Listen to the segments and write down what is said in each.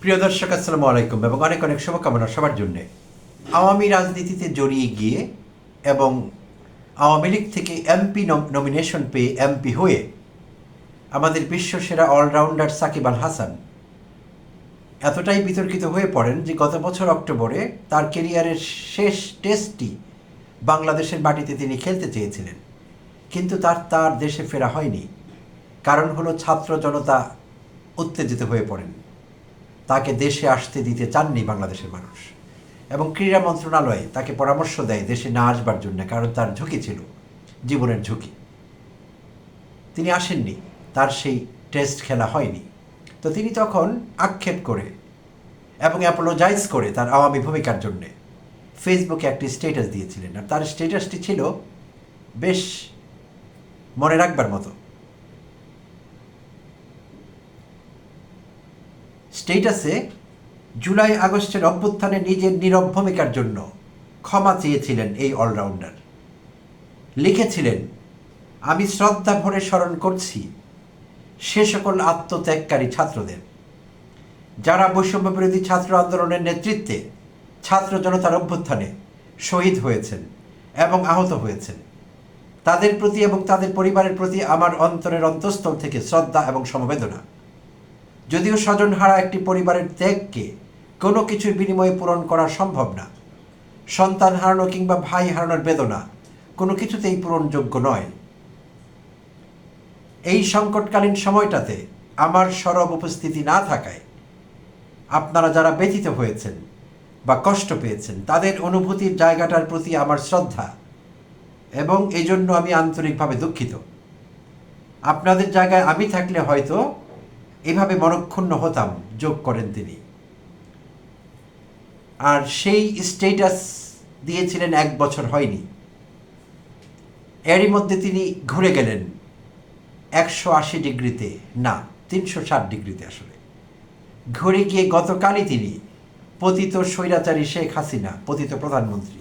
প্রিয় দর্শক, আসসালামু আলাইকুম এবং অনেক অনেক শুভকামনা সবার জন্যে। আওয়ামী রাজনীতিতে জড়িয়ে গিয়ে এবং আওয়ামী লীগ থেকে এমপি নমিনেশন পেয়ে এমপি হয়ে আমাদের বিশ্বসেরা অলরাউন্ডার সাকিব আল হাসান এতটাই বিতর্কিত হয়ে পড়েন যে গত বছর অক্টোবরে তার কেরিয়ারের শেষ টেস্টটি বাংলাদেশের মাটিতে তিনি খেলতে চেয়েছিলেন। কিন্তু তার তার দেশে ফেরা হয়নি। কারণ হলো ছাত্র জনতা উত্তেজিত হয়ে পড়েন। তাকে দেশে আসতে দিতে চাননি বাংলাদেশের মানুষ। এবং ক্রীড়া মন্ত্রণালয় তাকে পরামর্শ দেয় দেশে না আসবার জন্য, কারণ তার ঝুঁকি ছিল, জীবনের ঝুঁকি। তিনি আসেননি, তার সেই টেস্ট খেলা হয়নি। তো তিনি তখন আক্ষেপ করে এবং অ্যাপোলোজাইজ করে তার আওয়ামী ভূমিকার জন্যে ফেসবুকে একটি স্টেটাস দিয়েছিলেন। আর তার স্টেটাসটি ছিল বেশ মনে রাখবার মতো। স্টেটাসে জুলাই আগস্টের অভ্যুত্থানে নিজের নীরব ভূমিকার জন্য ক্ষমা চেয়েছিলেন এই অলরাউন্ডার। লিখেছিলেন, আমি শ্রদ্ধা ভরে স্মরণ করছি সে সকল আত্মত্যাগকারী ছাত্রদের। যারা বৈষম্য বিরোধী ছাত্র আন্দোলনের নেতৃত্বে ছাত্র জনতার অভ্যুত্থানে শহীদ হয়েছেন এবং আহত হয়েছেন। তাদের প্রতি এবং তাদের পরিবারের প্রতি আমার অন্তরের অন্তঃস্থল থেকে শ্রদ্ধা এবং সমবেদনা। যদিও স্বজনহারা একটি পরিবারের ত্যাগকে কোনো কিছুর বিনিময়ে পূরণ করা সম্ভব না। সন্তান হারানো কিংবা ভাই হারানোর বেদনা কোনো কিছুতেই পূরণযোগ্য নয়। এই সংকটকালীন সময়টাতে আমার সরব উপস্থিতি না থাকায় আপনারা যারা ব্যথিত হয়েছেন বা কষ্ট পেয়েছেন, তাদের অনুভূতির জায়গাটার প্রতি আমার শ্রদ্ধা এবং এই জন্য আমি আন্তরিকভাবে দুঃখিত। আপনাদের জায়গায় আমি থাকলে হয়তো এভাবে মনক্ষুণ্ণ হতাম, যোগ করেন তিনি। আর সেই স্টেটাস দিয়েছিলেন এক বছর হয়নি। এরই মধ্যে তিনি ঘুরে গেলেন একশো আশি ডিগ্রিতে, না, তিনশো ষাট ডিগ্রিতে আসলে। ঘুরে গিয়ে গতকালই তিনি পতিত স্বৈরাচারী শেখ হাসিনা, পতিত প্রধানমন্ত্রী,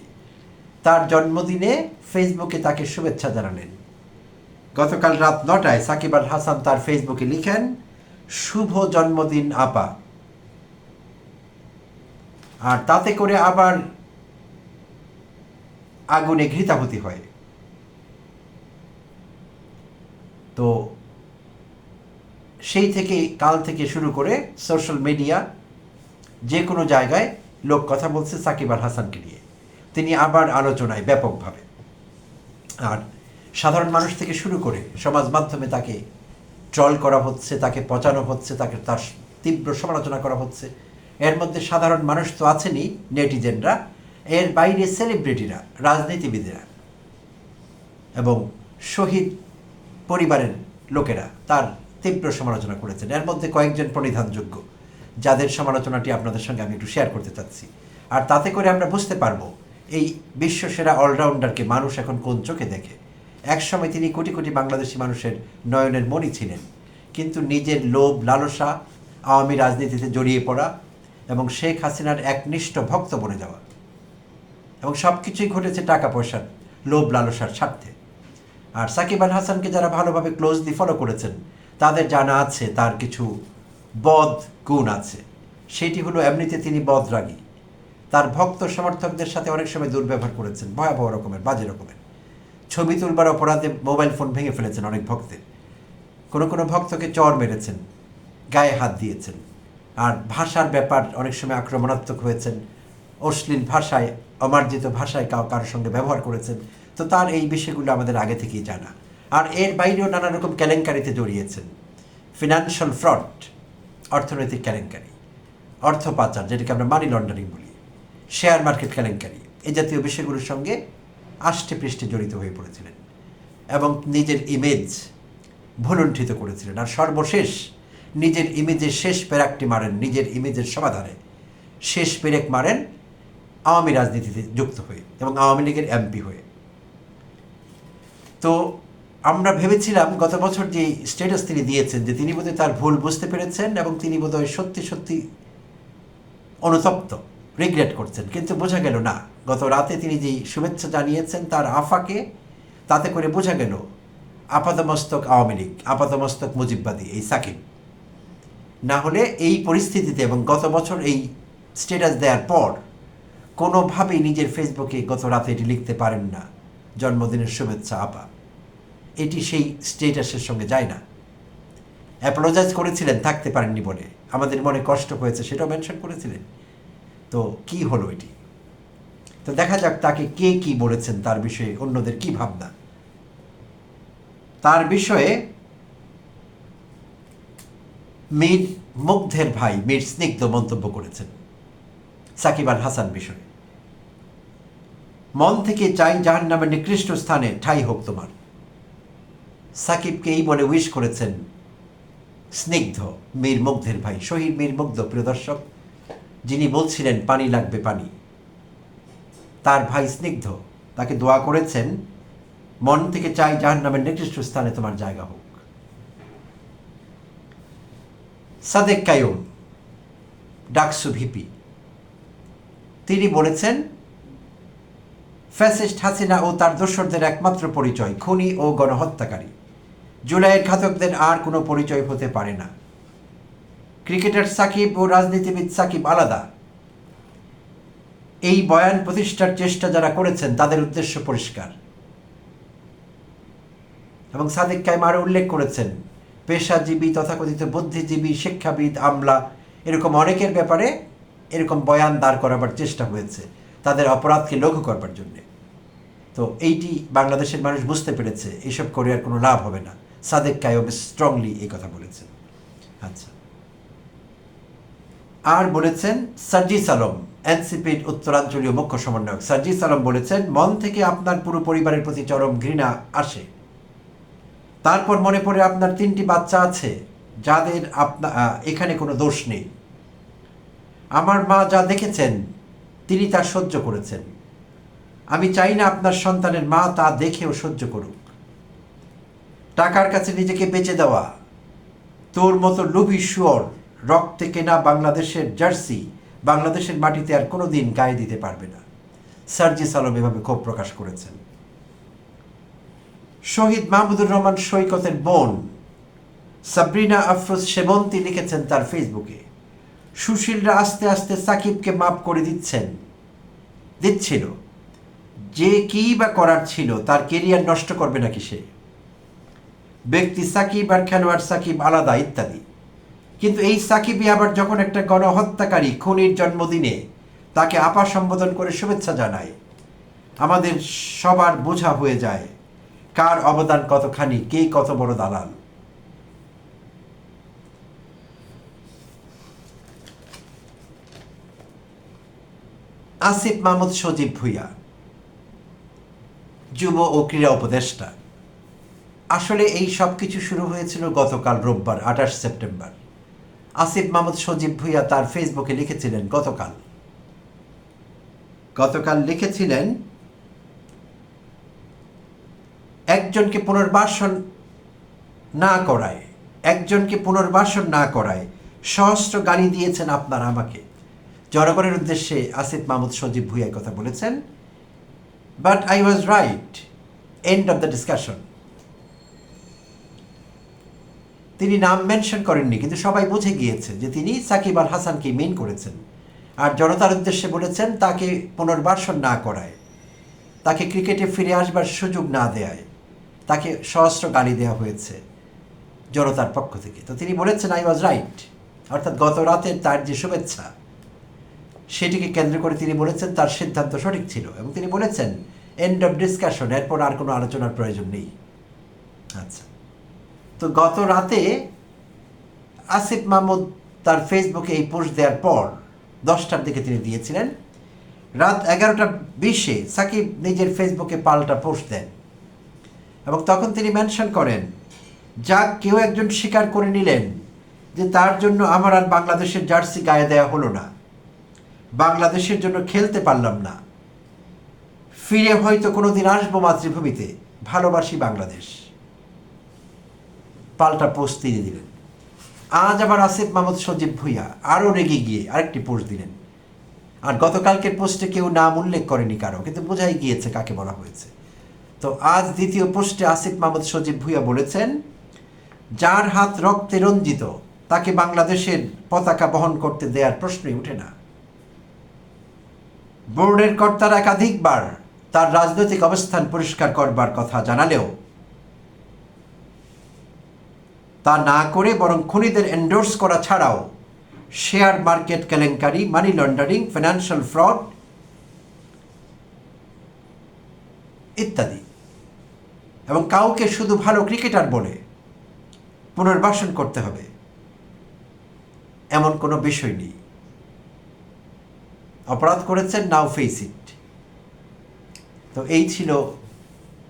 তার জন্মদিনে ফেসবুকে তাকে শুভেচ্ছা জানালেন। গতকাল রাত নটায় সাকিব আল হাসান তার ফেসবুকে লিখেন শুভ জন্মদিন, আপা। আর তাতে করে আবার আগুনে ঘৃতাহুতি হয়। তো সেই থেকে, কাল থেকে শুরু করে সোশ্যাল মিডিয়া যে কোনো জায়গায় লোক কথা বলছে সাকিব আল হাসানকে নিয়ে। তিনি আবার আলোচনায় ব্যাপকভাবে। আর সাধারণ মানুষ থেকে শুরু করে সমাজ মাধ্যমে তাকে ট্রল করা হচ্ছে, তাকে পচানো হচ্ছে, তাকে তার তীব্র সমালোচনা করা হচ্ছে। এর মধ্যে সাধারণ মানুষ তো আছেনই, নেটিজেনরা, এর বাইরে সেলিব্রিটিরা, রাজনীতিবিদেরা এবং শহীদ পরিবারের লোকেরা তার তীব্র সমালোচনা করেছেন। এর মধ্যে কয়েকজন প্রণিধানযোগ্য, যাদের সমালোচনাটি আপনাদের সঙ্গে আমি একটু শেয়ার করতে চাচ্ছি। আর তাতে করে আমরা বুঝতে পারব, এই বিশ্বসেরা অলরাউন্ডারকে মানুষ এখন কোন চোখে দেখে? একসময় তিনি কোটি কোটি বাংলাদেশি মানুষের নয়নের মণি ছিলেন। কিন্তু নিজের লোভ, লালসা, আওয়ামী রাজনীতিতে জড়িয়ে পড়া এবং শেখ হাসিনার একনিষ্ঠ ভক্ত বনে যাওয়া এবং সব কিছুই ঘটেছে টাকা পয়সার লোভ, লালসার স্বার্থে। আর সাকিব আল হাসানকে যারা ভালোভাবে ক্লোজলি ফলো করেছেন, তাদের জানা আছে, তার কিছু বদ গুণ আছে। সেটি হলো এমনিতে তিনি বদরাগী। তার ভক্ত সমর্থকদের সাথে অনেক সময় দুর্ব্যবহার করেছেন, ভয়াবহ রকমের, বাজে রকমের। ছবি তুলবার অপরাধে মোবাইল ফোন ভেঙে ফেলেছেন অনেক ভক্তের। কোনো কোনো ভক্তকে চর মেরেছেন, গায়ে হাত দিয়েছেন। আর ভাষার ব্যাপার অনেক সময় আক্রমণাত্মক হয়েছেন। অশ্লীল ভাষায়, অমার্জিত ভাষায় কাউ কারোর সঙ্গে ব্যবহার করেছেন। তো তার এই বিষয়গুলো আমাদের আগে থেকেই জানা। আর এর বাইরেও নানা রকম কেলেঙ্কারিতে জড়িয়েছেন। ফিনান্সিয়াল ফ্রড, অর্থনৈতিক কেলেঙ্কারি, অর্থ পাচার, যেটাকে আমরা মানি লন্ডারিং বলি, শেয়ার মার্কেট কেলেঙ্কারি এই জাতীয় বিষয়গুলোর সঙ্গে আষ্টে পৃষ্ঠে জড়িত হয়ে পড়েছিলেন এবং নিজের ইমেজ ভুলুণ্ঠিত করেছিলেন। আর সর্বশেষ নিজের ইমেজের শেষ পেরাকটি মারেন, নিজের ইমেজের সমাধানে শেষ পেরেক মারেন আওয়ামী রাজনীতিতে যুক্ত হয়ে এবং আওয়ামী লীগের এমপি হয়ে। তো আমরা ভেবেছিলাম গত বছর যে স্ট্যাটাস তিনি দিয়েছেন যে তিনি বোধহয় তার ভুল বুঝতে পেরেছেন এবং তিনি বোধহয় সত্যি সত্যি অনুতপ্ত রিগ্রেট করছেন। কিন্তু বোঝা গেল না। গত রাতে তিনি যেই শুভেচ্ছা জানিয়েছেন তার আফাকে, তাতে করে বোঝা গেল আপাতমস্তক আওয়ামী লীগ আপাতমস্তক মুজিববাদী, এই সাকিব। না হলে এই পরিস্থিতিতে এবং গত বছর এই স্ট্যাটাস দেওয়ার পর কোনোভাবেই নিজের ফেসবুকে গত রাতে এটি লিখতে পারেন না জন্মদিনের শুভেচ্ছা আপা। এটি সেই স্টেটাসের সঙ্গে যায় না। অ্যাপোলোজাইজ করেছিলেন, থাকতে পারেননি বলে। আমাদের মনে কষ্ট হয়েছে, সেটাও মেনশন করেছিলেন। তো কি হলো এটি? তো দেখা যাক তাকে কে কি বলেছেন তার বিষয়ে, অন্যদের কি ভাবনা। তার বিষয়ে মীর মুগ্ধের ভাই, মীর স্নিগ্ধ মন্তব্য করেছেন, সাকিব আল হাসান বিষয়ে। মন থেকে চাই জাহান নামের নিকৃষ্ট স্থানে, ঠাই হোক তোমার। সাকিবকে এই বলে উইশ করেছেন স্নিগ্ধ, মীর মুগ্ধের ভাই, শহীদ মীর মুগ্ধ, প্রিয় দর্শক, যিনি বলছিলেন, পানি লাগবে পানি। তার ভাই স্নিগ্ধ, তাকে দোয়া করেছেন, মন থেকে চাই জাহান নামের নিকৃষ্ট স্থানে তোমার জায়গা হোক। সাদেক কায়ুম ডাকসু ভিপি। তিনি বলেছেন, ফ্যাসিস্ট হাসিনা ও তার দোসরদের একমাত্র পরিচয়, খুনি ও গণহত্যাকারী। জুলাইয়ের ঘাতকদের আর কোনো পরিচয় হতে পারে না। ক্রিকেটার সাকিব ও রাজনীতিবিদ সাকিব আলাদা। এই বয়ান প্রতিষ্ঠার চেষ্টা যারা করেছেন, তাদের উদ্দেশ্য পরিষ্কার। এবং সাদিক কাইম আরও উল্লেখ করেছেন, পেশাজীবী, তথাকথিত বুদ্ধিজীবী, শিক্ষাবিদ, আমলা, এরকম অনেকের ব্যাপারে এরকম বয়ান দাঁড় করাবার চেষ্টা হয়েছে, তাদের অপরাধকে লঘু করবার জন্যে। তো এইটি বাংলাদেশের মানুষ বুঝতে পেরেছে এইসব করে আর কোনো লাভ হবে না। সাদেক কায়ম স্ট্রংলি এই কথা বলেছেন। আচ্ছা। আর বলেছেন সার্জিস আলম এনসিপির উত্তরাঞ্চলীয় মুখ্য সমন্বয়ক সার্জিস আলম বলেছেন, মন থেকে আপনার পুরো পরিবারের প্রতি চরম ঘৃণা আসে। তারপর মনে পড়ে আপনার তিনটি বাচ্চা আছে, যাদের আপনা এখানে কোনো দোষ নেই। আমার মা যা দেখেছেন, তিনি তা সহ্য করেছেন। আমি চাই না আপনার সন্তানের মা তা দেখেও সহ্য করুক। টাকার কাছে নিজেকে বেঁচে দেওয়া, তোর মতো লোভী শুয়র, রক্তে কেনা বাংলাদেশের জার্সি বাংলাদেশের মাটিতে আর কোনো দিন গায়ে দিতে পারবে না। সার্জিস আলম এভাবে ক্ষোভ প্রকাশ করেছেন। শহীদ মাহমুদুর রহমান সৈকতের বোন সাবরিনা আফরোজ সেবন্তী লিখেছেন তার ফেসবুকে। সুশীলরা আস্তে আস্তে সাকিবকে মাপ করে দিচ্ছেন। দিচ্ছিল। যে কী বা করার ছিল তার কেরিয়ার নষ্ট করবে নাকি সে? ব্যক্তি সাকিব আর খেলোয়াড় সাকিব আলাদা, ইত্যাদি। কিন্তু এই সাকিবই আবার যখন একটা গণহত্যাকারী খুনির জন্মদিনে তাকে আপা সম্বোধন করে শুভেচ্ছা জানায়, আমাদের সবার বোঝা হয়ে যায় কার অবদান কতখানি, কে কত বড় দালাল। আসিফ মাহমুদ সজীব ভুইয়া, যুব ও ক্রীড়া উপদেষ্টা। আসলে এই সব কিছু শুরু হয়েছিল গতকাল রোববার, আঠাশ সেপ্টেম্বর। আসিফ মাহমুদ সজীব ভুইয়া তার ফেসবুকে লিখেছিলেন, গতকাল। গতকাল লিখেছিলেন, একজনকে পুনর্বাসন না করায়, একজনকে পুনর্বাসন না করায় সহস্র গালি দিয়েছেন আপনারা আমাকে। জনগণের উদ্দেশ্যে আসিফ মাহমুদ সজীব ভুইয়া কথা বলেছেন, but I was right. End of the discussion. তিনি নাম মেনশন করেননি, কিন্তু সবাই বুঝে গিয়েছে যে তিনি সাকিব আল হাসানকে মেন করেছেন। আর জনতার উদ্দেশ্যে বলেছেন তাকে পুনর্বাসন না করায়, তাকে ক্রিকেটে ফিরে আসবার সুযোগ না দেয় তাকে সহস্র গালি দেওয়া হয়েছে জনতার পক্ষ থেকে। তো তিনি বলেছেন আই ওয়াজ রাইট অর্থাৎ গত রাতের তার যে শুভেচ্ছা, সেটিকে কেন্দ্র করে তিনি বলেছেন তার সিদ্ধান্ত সঠিক ছিল এবং তিনি বলেছেন এন্ড অফ ডিসকাশন এরপর আর কোনো আলোচনার প্রয়োজন নেই। আচ্ছা। তো গত রাতে আসিফ মাহমুদ তার ফেসবুকে এই পোস্ট দেওয়ার পর দশটার দিকে তিনি দিয়েছিলেন। রাত এগারোটা বিশে সাকিব নিজের ফেসবুকে পাল্টা পোস্ট দেন এবং তখন তিনি মেনশন করেন যা কেউ একজন স্বীকার করে নিলেন যে তার জন্য আমার আর বাংলাদেশের জার্সি গায়ে দেওয়া হলো না। বাংলাদেশের জন্য খেলতে পারলাম না। ফিরে হয়তো কোনো দিন আসব মাতৃভূমিতে। ভালোবাসি বাংলাদেশ। পাল্টা পোস্ট তিনি দিলেন। আজ আবার আসিফ মাহমুদ সজীব ভুইয়া আরও রেগে গিয়ে আরেকটি পোস্ট দিলেন। আর গতকালকের পোস্টে কেউ নাম উল্লেখ করেনি কারও, কিন্তু বোঝাই গিয়েছে কাকে বলা হয়েছে। তো আজ দ্বিতীয় পোস্টে আসিফ মাহমুদ সজীব ভুইয়া বলেছেন, যার হাত রক্তে রঞ্জিত, তাকে বাংলাদেশের পতাকা বহন করতে দেওয়ার প্রশ্নই ওঠে না। বোর্ডের কর্তারা একাধিকবার তার রাজনৈতিক অবস্থান পরিষ্কার করবার কথা জানালেও তা না করে বরং খুনিদের এন্ডোর্স করা ছাড়াও শেয়ার মার্কেট কেলেঙ্কারি মানি লন্ডারিং ফিনান্সিয়াল ফ্রড ইত্যাদি। এবং কাউকে শুধু ভালো ক্রিকেটার বলে পুনর্বাসন করতে হবে। এমন কোনো বিষয় নেই। অপরাধ করেছেন, নাও ফেস ইট তো এই ছিল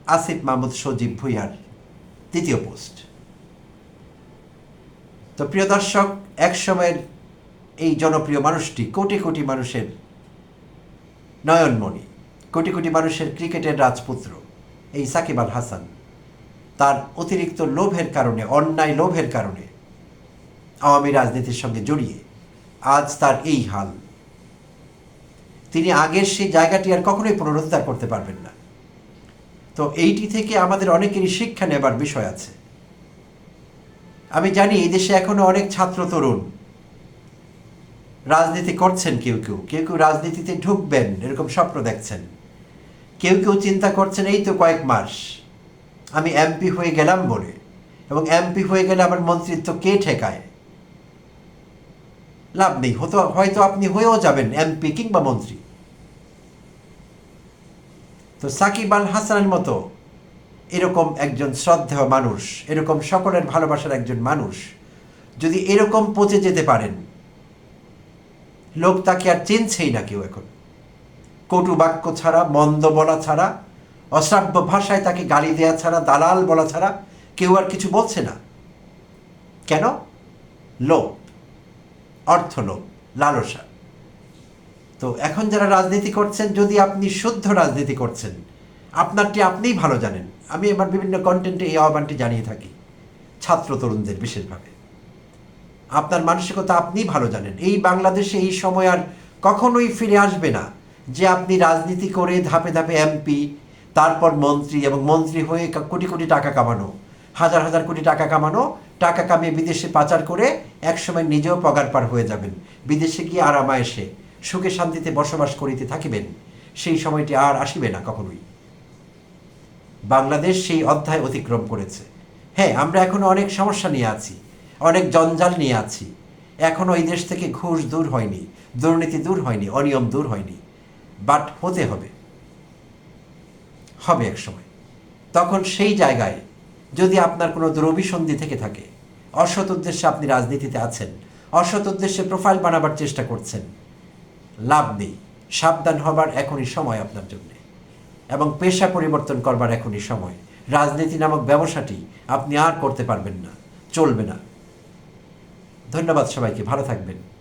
আসিফ মাহমুদ সজীব ভুইয়ার তৃতীয় পোস্ট তো প্রিয় দর্শক এক সময়ের এই জনপ্রিয় মানুষটি কোটি কোটি মানুষের নয়নমণি, কোটি কোটি মানুষের ক্রিকেটের রাজপুত্র, এই সাকিব আল হাসান। তার অতিরিক্ত লোভের কারণে, অন্যায় লোভের কারণে আওয়ামী রাজনীতির সঙ্গে জড়িয়ে আজ তার এই হাল। তিনি আগের সেই জায়গাটি আর কখনোই পুনরুদ্ধার করতে পারবেন না। তো এইটি থেকে আমাদের অনেকেরই শিক্ষা নেবার বিষয় আছে। আমি জানি এই দেশে এখনও অনেক ছাত্র তরুণ। রাজনীতি করছেন কেউ কেউ। কেউ কেউ রাজনীতিতে ঢুকবেন, এরকম স্বপ্ন দেখছেন। কেউ কেউ চিন্তা করছেন, এই তো কয়েক মাস। আমি এমপি হয়ে গেলাম বলে। এবং এমপি হয়ে গেলে আমার মন্ত্রিত্ব কে ঠেকায়? লাভ নেই। হতো, হয়তো আপনি হয়েও যাবেন, এমপি কিংবা মন্ত্রী। তো সাকিব আল হাসানের মতো এরকম একজন শ্রদ্ধেয় মানুষ, এরকম সকলের ভালোবাসার একজন মানুষ, যদি এরকম পচে যেতে পারেন, লোক তাকে আর চিনছেই না কেউ এখন। কটু বাক্য ছাড়া, মন্দ বলা ছাড়া, অশ্রাব্য ভাষায় তাকে গালি দেওয়া ছাড়া, দালাল বলা ছাড়া কেউ আর কিছু বলছে না। কেন? লোভ অর্থ লোভ লালসা। তো এখন যারা রাজনীতি করছেন, যদি আপনি শুদ্ধ রাজনীতি করছেন, আপনারটি আপনিই ভালো জানেন। আমি আমার বিভিন্ন কন্টেন্টে এই আহ্বানটি জানিয়ে থাকি, ছাত্র তরুণদের বিশেষভাবে। আপনার মানসিকতা আপনিই ভালো জানেন। এই বাংলাদেশে এই সময় আর কখনোই ফিরে আসবে না যে আপনি রাজনীতি করে ধাপে ধাপে এমপি তারপর মন্ত্রী এবং মন্ত্রী হয়ে কোটি কোটি টাকা কামানো, হাজার হাজার কোটি টাকা কামানো, টাকা কামিয়ে বিদেশে পাচার করে একসময় নিজেও পগার পার হয়ে যাবেন। বিদেশে গিয়ে আরামায়েসে সুখে শান্তিতে বসবাস করিতে থাকিবেন, সেই সময়টি আর আসিবে না কখনোই। বাংলাদেশ সেই অধ্যায় অতিক্রম করেছে। হ্যাঁ আমরা এখনও অনেক সমস্যা নিয়ে আছি, অনেক জঞ্জাল নিয়ে আছি। এখনও এই দেশ থেকে ঘুষ দূর হয়নি, দুর্নীতি দূর হয়নি, অনিয়ম দূর হয়নি। বাট হতে হবে। হবে এক সময়। তখন সেই জায়গায় যদি আপনার কোনো দুরভিসন্ধি থেকে থাকে, অসৎ উদ্দেশ্যে আপনি রাজনীতিতে আছেন, অসৎ উদ্দেশ্যে প্রোফাইল বানাবার চেষ্টা করছেন, লাভ নেই। সাবধান হবার এখনই সময় আপনার জন্য। এবং পেশা পরিবর্তন করবার এখনই সময়। রাজনীতি নামক ব্যবসাটি আপনি আর করতে পারবেন না, চলবে না। ধন্যবাদ সবাইকে, ভালো থাকবেন।